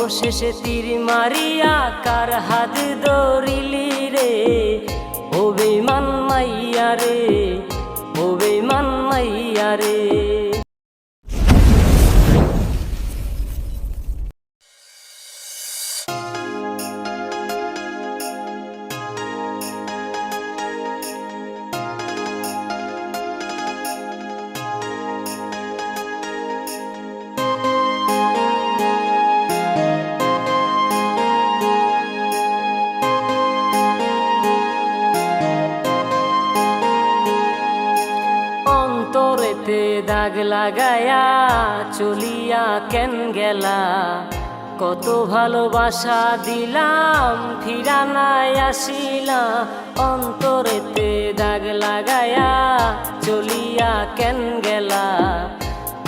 অবশেষে তীর মারিয়া কার হাত দৌড়িলি রে? ও বেমান মাইয়া রে, ও বেমান মাইয়া রে। অন্তরেতে দাগ লাগায়া চলিয়া কেন গেলা? কত ভালোবাসা দিলাম ফিরা নাই আসিলা। অন্তরেতে দাগ লাগায়া চলিয়া কেন গেলা?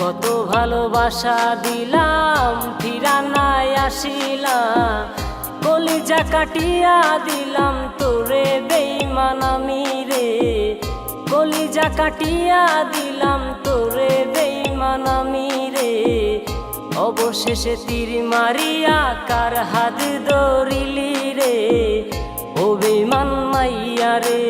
কত ভালোবাসা দিলাম ফিরা নাই আসিলা। কলিজা কাটিয়া দিলাম, তোরে বেইমান আমি রে। কলিজা কাটিয়া দিলাম তোরে বেইমান আমি রে। অবশেষে তীর মারিয়া কার হাত দৌড়িলি রে? ও বেইমান মাইয়া রে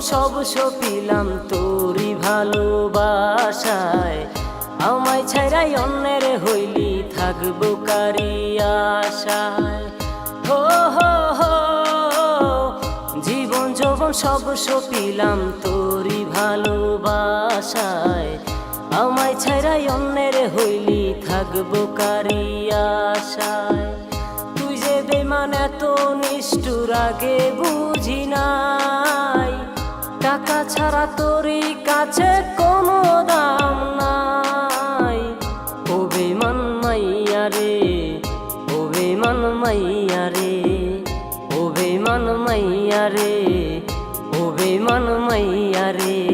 সব সপিলাম তোরই ভালোবাসায়। আমায় ছাইরাই অন্যের হইলি থাকব কারি আশায়। হো হো জীবন যৌবন সব সপিলাম তোরই ভালোবাসায়। আমায় ছাইরাই অন্যের হইলি থাকব কারি আশায়। তুই যে বেমান এত নিষ্ঠুর, আগে বুঝি নাই তোরই কাছে কোনো দাম নাই। অভিমান মাইয়া রে, অভিমান মাইয়া রে, অভিমান মাইয়া রে, অভিমান মাইয়া রে।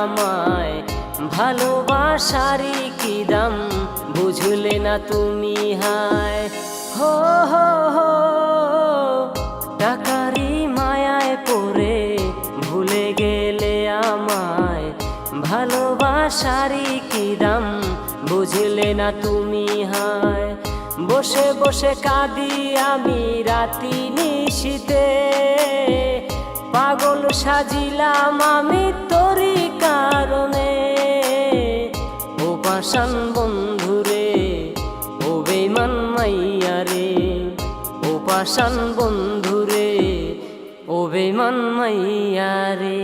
আমায় ভালোবাসারি কি দাম? বুঝলে না তুমি হায়। হো হো হো টাকারি মায়ায় পড়ে ভুলে গেলে আমায় ভালোবাসারি কি দাম? বুঝলে না তুমি হায়। বসে বসে কাঁদি আমি রাতি নিশিতে। পাগল সাজিলাম আমি তোরই পাশান বন্ধুরে ও বেমান মাইয়া রে ও পাশান বন্ধুরে ও বেমান মাইয়া রে।